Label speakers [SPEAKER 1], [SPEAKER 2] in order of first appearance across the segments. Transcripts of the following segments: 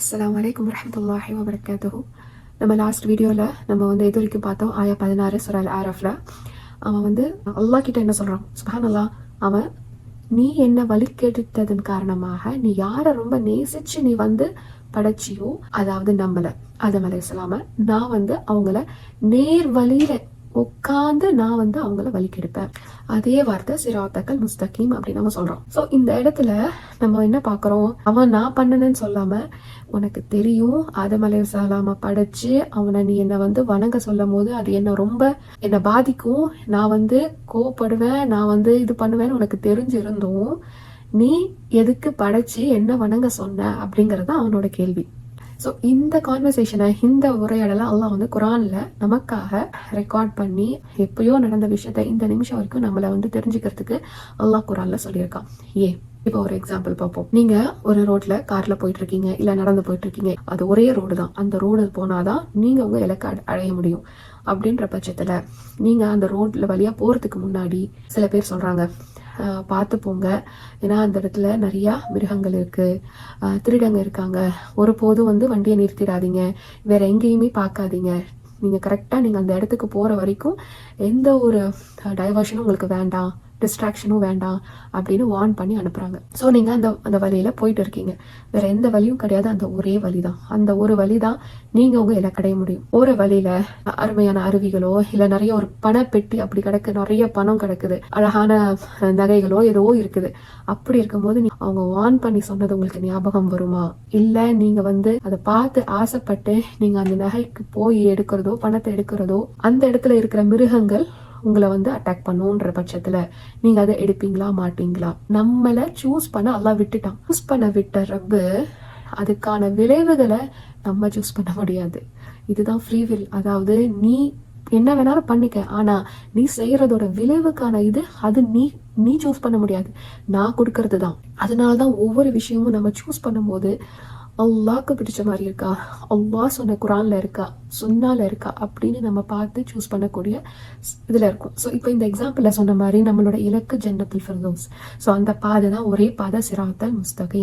[SPEAKER 1] அஸ்லாம் வலைக்கம் வரமத்துல்லாஹி வபரகாத்துஹு நம்ம லாஸ்ட் வீடியோவில் நம்ம வந்து இது வரைக்கும் பார்த்தோம் ஆயா பதினாறு சுரால் ஆரஃபில் அவன் வந்து அல்லாஹ் கிட்ட என்ன சொல்கிறான் சுபான் அல்லாஹ் அவன் நீ என்ன வழிகெடுத்ததன் காரணமாக நீ யாரை ரொம்ப நேசிச்சு நீ வந்து படைச்சியோ அதாவது நம்மளை அதை ஆதம் அலையாம நான் வந்து அவங்கள நேர் வழியில உட்காந்து நான் வந்து அவங்கள வலிக்கெடுப்பேன் அதே வார்த்தை சிராத்தக்கல் முஸ்தகீம் அப்படின்னு நம்ம சொல்றோம். ஸோ இந்த இடத்துல நம்ம என்ன பார்க்குறோம் அவன் நான் பண்ணனேன்னு சொல்லாம உனக்கு தெரியும். ஆதமலை அலையாம படைச்சு அவனை நீ என்னை வந்து வணங்க சொல்லும் போது அது என்ன ரொம்ப என்னை பாதிக்கும். நான் வந்து கோவப்படுவேன் நான் வந்து இது பண்ணுவேன்னு உனக்கு தெரிஞ்சிருந்தும் நீ எதுக்கு படைச்சு என்ன வணங்க சொன்ன அப்படிங்கிறது அவனோட கேள்வி. ஸோ இந்த கான்வர்சேஷனை இந்த உரையாடலை அல்லாஹ் வந்து குரானில் நமக்காக ரெக்கார்ட் பண்ணி எப்பயோ நடந்த விஷயத்த இந்த நிமிஷம் வரைக்கும் நம்மளை வந்து தெரிஞ்சுக்கிறதுக்கு அல்லாஹ் குரானில் சொல்லியிருக்கான். ஏ இப்போ ஒரு எக்ஸாம்பிள் பார்ப்போம். நீங்க ஒரு ரோட்ல கார்ல போயிட்டு இருக்கீங்க இல்ல நடந்து போயிட்டு இருக்கீங்க அது ஒரே ரோடு தான். அந்த ரோடு போனாதான் நீங்க உங்க இலக்கை அடைய முடியும். அப்படின்ற பட்சத்துல நீங்க அந்த ரோட்ல வழியா போறதுக்கு முன்னாடி சில பேர் சொல்றாங்க பார்த்து போங்க. ஏன்னா அந்த இடத்துல நிறையா மிருகங்கள் இருக்கு. திருடங்க இருக்காங்க. ஒருபோதும் வந்து வண்டியை நிறுத்திடாதீங்க. வேற எங்கேயுமே பார்க்காதீங்க. நீங்கள் கரெக்டாக நீங்கள் அந்த இடத்துக்கு போகிற வரைக்கும் எந்த ஒரு டைவர்ஷனும் உங்களுக்கு வேண்டாம். டிஸ்ட்ராக்ஷனும் வேண்டாம் அப்படின்னு வார்ன் பண்ணி அனுப்புறாங்க. ஸோ நீங்க அந்த அந்த வழியில போயிட்டு இருக்கீங்க. வேற எந்த வழியும் கிடையாது. அந்த ஒரே வழி தான் அந்த ஒரு வழி தான் நீங்க உங்க இலக்கடைய முடியும். ஒரு வழியில அருமையான அருவிகளோ இல்ல நிறைய ஒரு பணப்பெட்டி அப்படி கிடக்கு நிறைய பணம் கிடக்குது. அழகான நகைகளோ ஏதோ இருக்குது. அப்படி இருக்கும்போது நீ அவங்க வார்ன் பண்ணி சொன்னது உங்களுக்கு ஞாபகம் வருமா? இல்ல நீங்க வந்து அதை பார்த்து ஆசைப்பட்டு நீங்க அந்த நகைக்கு போய் எடுக்கிறதோ பணத்தை எடுக்கிறதோ அந்த இடத்துல இருக்கிற மிருகங்கள் உங்களை வந்து அட்டாக் பண்ணுன்ற பட்சத்துல நீங்க அதை எடுப்பீங்களா மாட்டீங்களா? நம்மளை சூஸ் பண்ண எல்லாம் விட்டுட்டான். சூஸ் பண்ண விட்ட ரப்பு அதுக்கான விளைவுகளை நம்ம சூஸ் பண்ண முடியாது. இதுதான் ஃப்ரீ வில் அதாவது நீ என்ன வேணாலும் பண்ணிக்க ஆனால் நீ செய்யறதோட விளைவுக்கான இது அது நீ நீ சூஸ் பண்ண முடியாது. நான் கொடுக்கறது தான் அதனால தான் ஒவ்வொரு விஷயமும் நம்ம சூஸ் பண்ணும்போது அல்லாக்கு பிடிச்ச மாதிரி இருக்கா? அல்லா சொன்ன குரானில் இருக்கா? சுன்னால இருக்கா? அப்படின்னு நம்ம பார்த்து சூஸ் பண்ணக்கூடிய இதில் இருக்கும். ஸோ இப்போ இந்த எக்ஸாம்பிளில் சொன்ன மாதிரி நம்மளோட இலக்கு ஜன்னத்துல் ஃபிர்தோஸ். ஸோ அந்த பாதை தான் ஒரே பாதை சிராத்தல் முஸ்தகை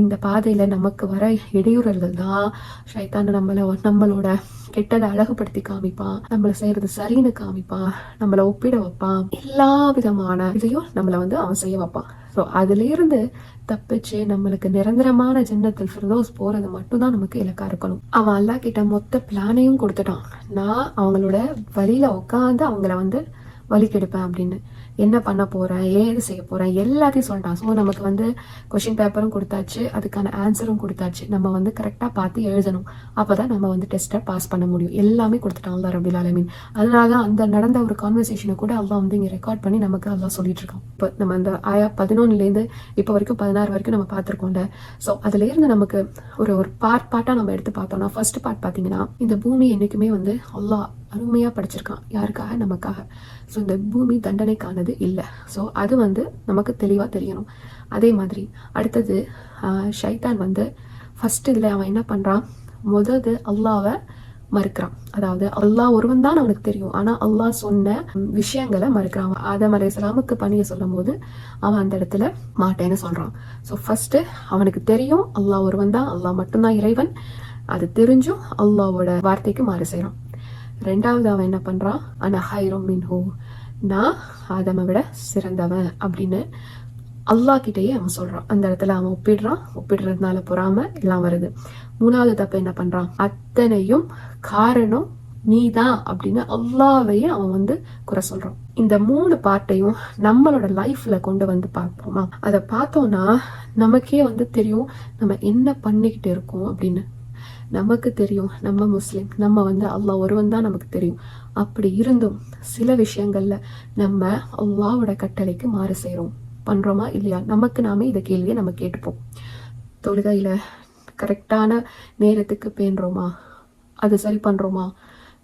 [SPEAKER 1] இந்த பாதையில் நமக்கு வர இடையூறல்கள் தான் ஷைத்தான நம்மளை நம்மளோட கெட்டதை அழகுபடுத்தி காமிப்பான் நம்மளை செய்யறது சரின்னு காமிப்பான் நம்மளை ஒப்பிட வைப்பான். எல்லா விதமான இதையும் நம்மளை வந்து அவன் செய்ய வைப்பான். ஸோ அதுல இருந்து தப்பிச்சு நம்மளுக்கு நிரந்தரமான ஜன்னத்தில் ஃபிர்தௌஸ் போறது மட்டும்தான் நமக்கு இலக்கா இருக்கணும். அவன் அல்லா கிட்ட மொத்த பிளானையும் கொடுத்துட்டான். நான் அவங்களோட வழியில உட்காந்து அவங்கள வந்து வழி கெடுப்பேன் அப்படின்னு. என்ன பண்ண போறேன் ஏது செய்ய போகிறேன் எல்லாத்தையும் சொல்லிட்டான் ஸோ நமக்கு வந்து கொஷின் பேப்பரும் கொடுத்தாச்சு. அதுக்கான ஆன்சரும் கொடுத்தாச்சு. நம்ம வந்து கரெக்டாக பார்த்து எழுதணும். அப்போ தான் நம்ம வந்து டெஸ்ட்டை பாஸ் பண்ண முடியும். எல்லாமே கொடுத்துட்டான் அல்லா ரபில் ஆலமீன். அதனால தான் அந்த நடந்த ஒரு கான்வர்சேஷனை கூட அல்லாஹ் வந்து இங்கே ரெக்கார்ட் பண்ணி நமக்கு அல்லாஹ் சொல்லிட்டு இருக்கான் இப்போ நம்ம அந்த ஆயா பதினொன்னுலேருந்து இப்போ வரைக்கும் பதினாறு வரைக்கும் நம்ம பார்த்துருக்கோம்ல. ஸோ அதுலேருந்து நமக்கு ஒரு ஒரு பார்ட் பார்ட்டாக நம்ம எடுத்து பார்த்தோம்னா ஃபர்ஸ்ட் பார்ட் பார்த்தீங்கன்னா இந்த பூமி என்னைக்குமே வந்து அல்லா அருமையாக படிச்சிருக்கான். யாருக்காக? நமக்காக. ஸோ இந்த பூமி தண்டனைக்கானது இல்லை. ஸோ அது வந்து நமக்கு தெளிவாக தெரியணும். அதே மாதிரி அடுத்தது ஷைத்தான் வந்து ஃபஸ்ட்டு இதில் அவன் என்ன பண்ணுறான் முதது அல்லாவை மறுக்கிறான். அதாவது அல்லாஹ் ஒருவன் தான் அவனுக்கு தெரியும். ஆனால் அல்லாஹ் சொன்ன விஷயங்களை மறுக்கிறான். ஆதம் அலையாமுக்கு பணியை சொல்லும் போது அவன் அந்த இடத்துல மாட்டேன்னு சொல்கிறான் ஸோ ஃபஸ்ட்டு அவனுக்கு தெரியும் அல்லாஹ் ஒருவன் தான் அல்லாஹ் மட்டும்தான் இறைவன். அது தெரிஞ்சும் அல்லாவோட வார்த்தைக்கு மாறு செய்கிறான் ரெண்டாவது அவன் என்ன பண்றான்? ஆனா ஹைரும் மின்ஹூ. நான் ஆதமை விட சிறந்தவன் அப்படின்னு அல்லாஹ் கிட்டேயே அவன் சொல்றான். அந்த இடத்துல அவன் ஒப்பிடுறான். ஒப்பிடுறதுனால பொறாம எல்லாம் வருது. மூணாவது தப்பு என்ன பண்றான்? அத்தனையும் காரணம் நீ தான் அப்படின்னு அல்லாவையே அவன் வந்து குறை சொல்றான். இந்த மூணு பார்ட்டையும் நம்மளோட லைஃப்ல கொண்டு வந்து பார்ப்போமா? அதை பார்த்தோம்னா நமக்கே வந்து தெரியும் நம்ம என்ன பண்ணிக்கிட்டு இருக்கோம் அப்படின்னு. நமக்கு தெரியும். நம்ம முஸ்லீம் நம்ம வந்து அல்லாஹ் ஒருவன் தான் நமக்கு தெரியும். அப்படி இருந்தும் சில விஷயங்கள்ல நம்ம அல்லாவோட கட்டளைக்கு மாறு செய்கிறோம் பண்ணுறோமா இல்லையா? நமக்கு நாமே இதை கேள்வியை நம்ம கேட்டுப்போம். தொழுகையில் கரெக்டான நேரத்துக்கு பேணுறோமா? அதை சரி பண்ணுறோமா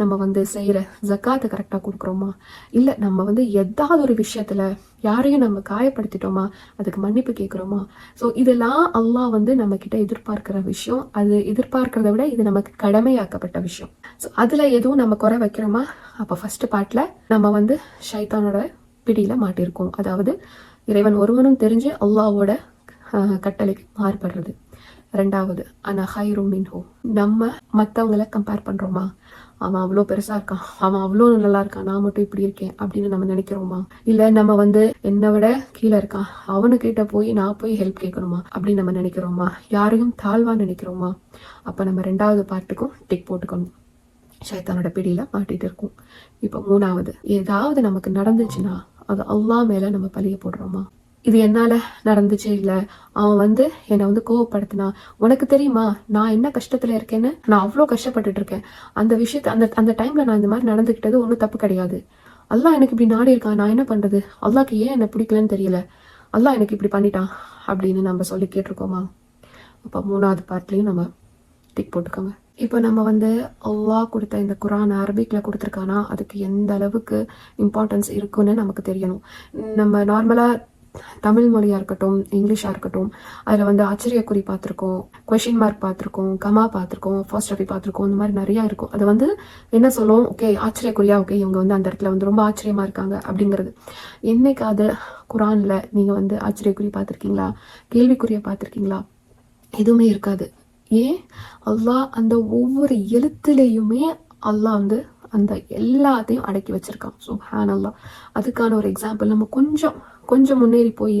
[SPEAKER 1] நம்ம வந்து செய்கிற ஜக்காத்தை கரெக்டாக கொடுக்குறோமா? இல்லை நம்ம வந்து ஏதாவது ஒரு விஷயத்தில் யாரையும் நம்ம காயப்படுத்திட்டோமா? அதுக்கு மன்னிப்பு கேட்குறோமா ஸோ இதெல்லாம் அல்லாஹ் வந்து நம்ம கிட்ட விஷயம். அது எதிர்பார்க்கிறத விட இது நமக்கு கடமையாக்கப்பட்ட விஷயம். ஸோ அதில் எதுவும் நம்ம குறை வைக்கிறோமா? அப்போ ஃபஸ்ட்டு பாட்டில் நம்ம வந்து ஷைத்தானோட பிடியில் மாட்டியிருக்கோம் அதாவது இறைவன் ஒருவனும் தெரிஞ்சு அல்லாவோட கட்டளைக்கு மாறுபடுறது. ரெண்டாவது அன ஹைரும் மின்ஹோ. நம்ம மற்றவங்களை கம்பேர் பண்ணுறோமா அவன் அவ்வளோ பெருசா இருக்கான். அவன் அவ்வளோ நல்லா இருக்கான். நான் மட்டும் இப்படி இருக்கேன் அப்படின்னு நம்ம நினைக்கிறோமா? இல்ல நம்ம வந்து என்னை விட கீழே இருக்கான். அவனுக்கிட்ட போய் நான் போய் ஹெல்ப் கேட்கணுமா? அப்படின்னு நம்ம நினைக்கிறோமா? யாரையும் தாழ்வா நினைக்கிறோமா? அப்ப நம்ம ரெண்டாவது பார்ட்டுக்கும் டிக் போட்டுக்கணும். சைத்தானோட பிடியில மாட்டிட்டு இருக்கும். இப்போ மூணாவது ஏதாவது நமக்கு நடந்துச்சுன்னா அது அல்லா மேல நம்ம பழிய போடுறோமா? இது என்னால் நடந்துச்சு இல்லை. அவன் வந்து என்னை வந்து கோவப்படுத்தினா உனக்கு தெரியுமா நான் என்ன கஷ்டத்தில் இருக்கேன்னு? நான் அவ்வளோ கஷ்டப்பட்டுட்டு இருக்கேன். அந்த விஷயத்த அந்த அந்த டைமில் நான் இந்த மாதிரி நடந்துக்கிட்டது ஒன்றும் தப்பு கிடையாது. அல்லா எனக்கு இப்படி நாடி இருக்கான். நான் என்ன பண்ணுறது அல்லாக்கு ஏன் என்னை பிடிக்கலன்னு தெரியல. அல்லா எனக்கு இப்படி பண்ணிட்டான் அப்படின்னு நம்ம சொல்லி கேட்டிருக்கோமா? அப்போ மூணாவது பார்ட்லேயும் நம்ம டிக் போட்டுக்கோங்க. இப்போ நம்ம வந்து அல்லா கொடுத்த இந்த குரான் அரபிக்கில் கொடுத்துருக்கானா? அதுக்கு எந்த அளவுக்கு இம்பார்ட்டன்ஸ் இருக்குன்னு நமக்கு தெரியணும். நம்ம நார்மலாக தமிழ் மொழியா இருக்கட்டும் இங்கிலீஷா இருக்கட்டும் அதுல வந்து ஆச்சரியக்குறி பார்த்துருக்கோம் கொஷின் மார்க் பார்த்துருக்கோம் கமா பார்த்துருக்கோம் ஃபர்ஸ்ட் ரவி பார்த்துருக்கோம் இந்த மாதிரி நிறைய இருக்கும். அது வந்து என்ன சொல்லும்? ஓகே ஆச்சரியக்குறியா ஓகே இவங்க வந்து அந்த இடத்துல வந்து ரொம்ப ஆச்சரியமா இருக்காங்க அப்படிங்கிறது. என்னைக்காவது குரான்ல நீங்க வந்து ஆச்சரியக்குறி பார்த்துருக்கீங்களா? கேள்விக்குறிய பார்த்துருக்கீங்களா? எதுவுமே இருக்காது. ஏன்? அல்லாஹ் அந்த ஒவ்வொரு எழுத்துலேயுமே அல்லாஹ் வந்து அந்த எல்லாத்தையும் அடக்கி வச்சிருக்கான். சுஹான் அல்லா அதுக்கான ஒரு எக்ஸாம்பிள் நம்ம கொஞ்சம் கொஞ்சம் முன்னேறி போய்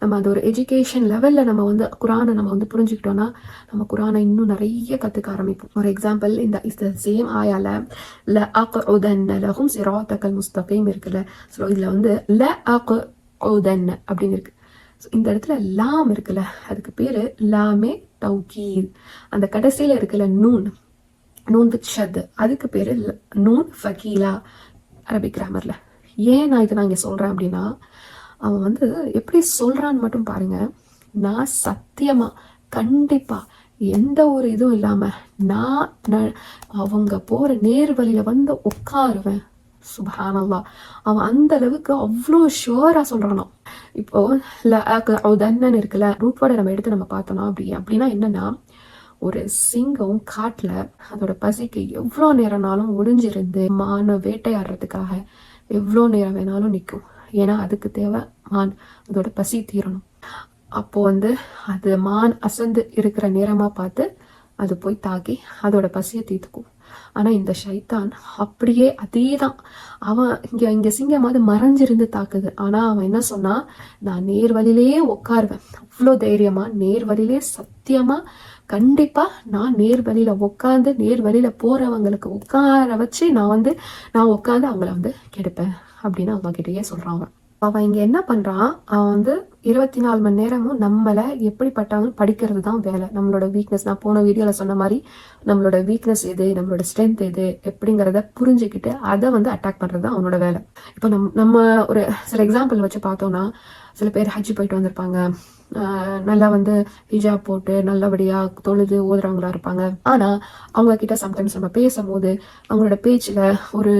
[SPEAKER 1] நம்ம அந்த ஒரு எஜுகேஷன் லெவலில் நம்ம வந்து குரானை நம்ம வந்து புரிஞ்சுக்கிட்டோம்னா நம்ம குரானை இன்னும் நிறைய கற்றுக்க ஆரம்பிப்போம். ஃபார் எக்ஸாம்பிள் இந்த இஸ் த சேம் ஆயால ல அக்உதன்ன லஹும் சிராத்தக்கல் முஸ்தகீம் இருக்குல்ல. ஸோ இதில் வந்து ல அக்உதன்ன அப்படின்னு இருக்கு. ஸோ இந்த இடத்துல லாம் இருக்குல்ல. அதுக்கு பேர் லாமே தௌகீர். அந்த கடைசியில் இருக்குல்ல நூன். Noon with ஷத். அதுக்கு பேர் நூன் ஃபகீலா அரபிக் கிராமரில் ஏன் நான் இதை நான் இங்கே சொல்கிறேன் அப்படின்னா அவன் வந்து எப்படி சொல்கிறான்னு மட்டும் பாருங்க. நான் சத்தியமா கண்டிப்பாக எந்த ஒரு இதுவும் இல்லாமல் நான் அவங்க போகிற நேர் வழியில் வந்து உட்காருவேன். சுபானல்லா அவன் அந்த அளவுக்கு அவ்வளோ ஷுவராக சொல்றானாம் இப்போ தன்னன் இருக்குல்ல ரூட் வேர்டை நம்ம எடுத்து நம்ம பார்த்தோம்னா அப்படி அப்படின்னா என்னன்னா ஒரு சிங்கம் காட்டில் அதோட பசிக்கு எவ்வளோ நேரம்னாலும் ஒடிஞ்சிருந்து மான வேட்டையாடுறதுக்காக எவ்வளோ நேரம் வேணாலும் நிற்கும். ஏன்னா அதுக்கு தேவை மான். அதோட பசி தீரணும். அப்போ வந்து அது மான் அசந்து இருக்கிற நேரமா பார்த்து அது போய் தாக்கி அதோட பசியை தீர்த்துக்கும். ஆனா இந்த ஷைத்தான் அப்படியே அதேதான். அவன் இங்க இங்க சிங்கமாவது மறைஞ்சிருந்து தாக்குது. ஆனா அவன் என்ன சொன்னா நான் நேர் வழியிலேயே உட்காருவேன் அவ்வளோ தைரியமா நேர் வழியிலே சத்தியமா கண்டிப்பாக நான் நேர் வழியில் உட்காந்து நேர் வழியில் போகிறவங்களுக்கு உட்கார வச்சு நான் வந்து நான் உட்காந்து அவங்கள வந்து கெடுப்பேன் அப்படின்னு அவங்க கிட்டேயே சொல்கிறாங்க அவன் இங்கே என்ன பண்ணுறான் அவன் வந்து இருபத்தி நாலு மணி நேரமும் நம்மளை எப்படிப்பட்டவங்க படிக்கிறது தான் வேலை. நம்மளோட வீக்னஸ் நான் போன வீடியோவில் சொன்ன மாதிரி நம்மளோட வீக்னஸ் எது நம்மளோட ஸ்ட்ரென்த் எது எப்படிங்கிறத புரிஞ்சுக்கிட்டு அதை வந்து அட்டாக் பண்ணுறது தான் அவனோட வேலை. இப்போ நம் நம்ம ஒரு சில எக்ஸாம்பிள் வச்சு பார்த்தோம்னா சில பேர் ஹஜ் போயிட்டு வந்திருப்பாங்க. நல்லா வந்து ஹிஜாப் போட்டு நல்லபடியா தொழுது ஓதுறவங்களா இருப்பாங்க. ஆனா அவங்க கிட்ட சம்டைம்ஸ் நம்ம பேசும்போது அவங்களோட பேச்சில் ஒரு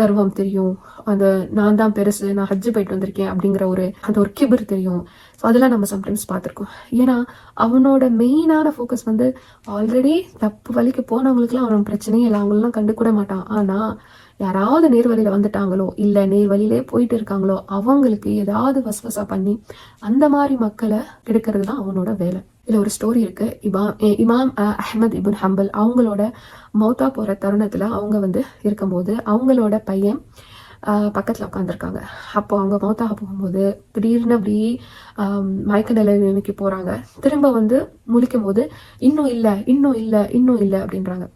[SPEAKER 1] கர்வம் தெரியும். அந்த நான் தான் பெருசு நான் ஹஜ் போயிட்டு வந்திருக்கேன் அப்படிங்கிற ஒரு அந்த ஒரு கிபிர் தெரியும். ஸோ அதெல்லாம் நம்ம சம்டைம்ஸ் பார்த்துருக்கோம். ஏன்னா அவனோட மெயினான ஃபோக்கஸ் வந்து ஆல்ரெடி தப்பு வழிக்கு போனவங்களுக்குலாம் அவன் பிரச்சனையே இல்லை. அவங்களெலாம் கண்டுக்கூட மாட்டான். ஆனால் யாராவது நேர்வழியில வந்துட்டாங்களோ இல்ல நேர்வழியிலே போயிட்டு இருக்காங்களோ அவங்களுக்கு ஏதாவது வசவசா பண்ணி அந்த மாதிரி மக்களை கெடுக்கிறது தான் அவனோட வேலை. இதில் ஒரு ஸ்டோரி இருக்கு. இமாம் இமாம் அஹ், இபுன் ஹம்பல் அவங்களோட மௌத்தா போகிற தருணத்தில் அவங்க வந்து இருக்கும்போது அவங்களோட பையன் பக்கத்தில் உட்காந்துருக்காங்க அப்போ அவங்க மௌத்தாக போகும்போது திடீர்னு அப்படி மயக்க மயக்க நிலைமைக்கு போகிறாங்க திரும்ப வந்து முழிக்கும் போது இன்னும் இல்லை இன்னும் இல்லை இன்னும் இல்லை அப்படின்றாங்க.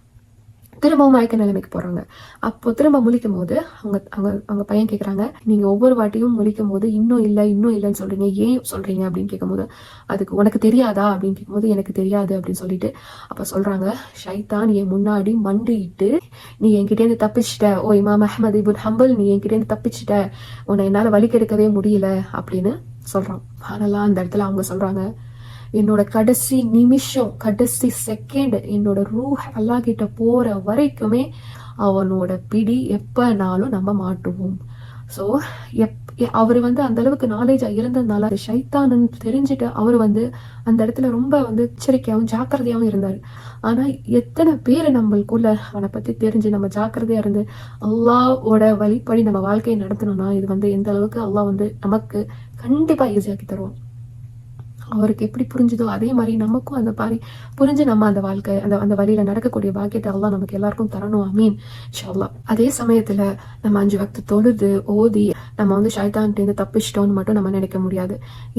[SPEAKER 1] திரும்பவும் மயக்க நிலைமைக்கு போகிறாங்க அப்போ திரும்ப முழிக்கும் போது அவங்க அவங்க அவங்க பையன் கேட்குறாங்க நீங்கள் ஒவ்வொரு வாட்டியும் முழிக்கும் போது இன்னும் இல்லை இன்னும் இல்லைன்னு சொல்கிறீங்க ஏன் சொல்கிறீங்க அப்படின்னு கேட்கும்போது அதுக்கு உனக்கு தெரியாதா? அப்படின்னு கேட்கும்போது எனக்கு தெரியாது அப்படின்னு சொல்லிட்டு அப்போ சொல்கிறாங்க ஷைத்தான் என் முன்னாடி மண்டிட்டு நீ என்கிட்டேருந்து தப்பிச்சிட்ட. ஓ இமாம் அஹமது இபுன் ஹம்பல் நீ என்கிட்டேருந்து தப்பிச்சிட்ட. உன்னை என்னால் வழி கெடுக்கவே முடியல அப்படின்னு சொல்கிறான் ஆனால் அந்த இடத்துல அவங்க சொல்கிறாங்க என்னோட கடைசி நிமிஷம் கடைசி செகண்ட் என்னோட ரூஹ் அல்லாஹ் கிட்ட போற வரைக்குமே அவனோட பிடி எப்பனாலும் நம்ம மாட்டுவோம். ஸோ எப் அவர் வந்து அந்த அளவுக்கு நாலேஜா இருந்ததுனால அது ஷைத்தானு தெரிஞ்சுட்டு அவர் வந்து அந்த இடத்துல ரொம்ப வந்து எச்சரிக்கையாகவும் ஜாக்கிரதையாகவும் இருந்தார். ஆனா எத்தனை பேர் நம்மளுக்குள்ள அவனை பத்தி தெரிஞ்சு நம்ம ஜாக்கிரதையா இருந்து அல்லாவோட வழிப்படி நம்ம வாழ்க்கையை நடத்தணும்னா இது வந்து எந்த அளவுக்கு அல்லாஹ் வந்து நமக்கு கண்டிப்பா ஈஸியாக்கி தருவோம் அவருக்கு எப்படி புரிஞ்சுதோ அதே மாதிரி நமக்கும் அந்த மாதிரி புரிஞ்சு நம்ம அந்த வாழ்க்கை அந்த அந்த வழியில் நடக்கக்கூடிய பாக்கியத்தை எல்லாம் நமக்கு எல்லாருக்கும் தரணும். அமீன் இன்ஷா அதே சமயத்தில் நம்ம அஞ்சு வக்து தொழுது ஓதி நம்ம வந்து ஷைத்தான்ட்டு தப்பிச்சிட்டோம்னு மட்டும் நம்ம நினைக்க முடியாது.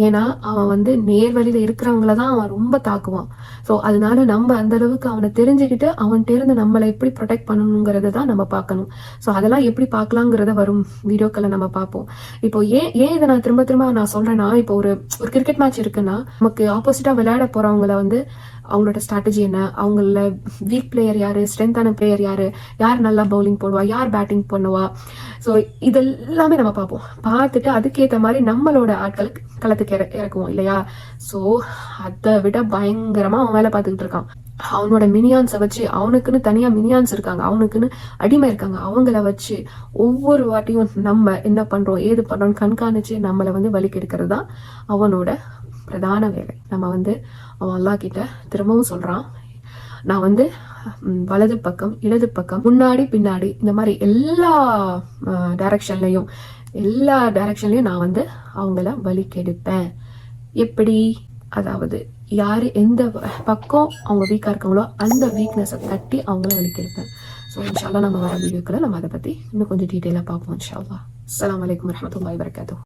[SPEAKER 1] ஏன்னா அவன் வந்து நேர்வழியில இருக்கிறவங்கள தான் அவன் ரொம்ப தாக்குவான். ஸோ அதனால நம்ம அந்த அளவுக்கு அவனை தெரிஞ்சுக்கிட்டு அவன்கிட்ட இருந்து நம்மளை எப்படி ப்ரொடெக்ட் பண்ணணுங்கிறத தான் நம்ம பார்க்கணும். ஸோ அதெல்லாம் எப்படி பார்க்கலாங்கிறத வரும் வீடியோக்களை நம்ம பார்ப்போம். இப்போ ஏன் ஏன் இதை நான் திரும்ப திரும்ப நான் சொல்கிறேன்னா இப்போ ஒரு ஒரு கிரிக்கெட் மேட்ச் இருக்குன்னா நமக்கு ஆப்போசிட்டா விளையாட போறவங்கள வந்து அவங்களோட ஸ்ட்ராட்டஜி என்ன? அவங்கள வீக் பிளேயர் யாரு? ஸ்ட்ரென்த்தான பிளேயர் யாரு? யார் நல்லா பவுலிங் போடுவா? யார் பேட்டிங் பண்ணுவா? ஸோ இதெல்லாமே நம்ம பார்ப்போம். பார்த்துட்டு அதுக்கேற்ற மாதிரி நம்மளோட ஆட்கள் களத்துக்கு இற இறக்குவோம் இல்லையா? ஸோ அதை விட பயங்கரமா அவன் வேலை பார்த்துக்கிட்டு இருக்கான். அவனோட மினியான்ஸை வச்சு அவனுக்குன்னு தனியா மினியான்ஸ் இருக்காங்க. அவனுக்குன்னு அடிமை இருக்காங்க. அவங்கள வச்சு ஒவ்வொரு வாட்டியும் நம்ம என்ன பண்றோம் ஏது பண்றோம்னு கண்காணிச்சு நம்மளை வந்து வலிக்கெடுக்கிறது தான் அவனோட பிரதான வேலை. நம்ம வந்து அவன் அல்லா கிட்ட திரும்பவும் சொல்றான். நான் வந்து வலது பக்கம் இடது பக்கம் முன்னாடி பின்னாடி இந்த மாதிரி எல்லா டைரக்ஷன்லையும் எல்லா டைரக்ஷன்லையும் நான் வந்து அவங்கள வழி கெடுப்பேன். எப்படி? அதாவது யார் எந்த பக்கம் அவங்க வீக்காக இருக்காங்களோ அந்த வீக்னஸை தட்டி அவங்கள வழி கெடுப்பேன். ஸோ இன்ஷால்லா நம்ம வர வீடியோக்களை நம்ம அதை பற்றி இன்னும் கொஞ்சம் டீட்டெயிலாக பார்ப்போம் இன்ஷால்லா அஸ்லாம் வலைக்கம் வரமத்துல வரகாத்தூ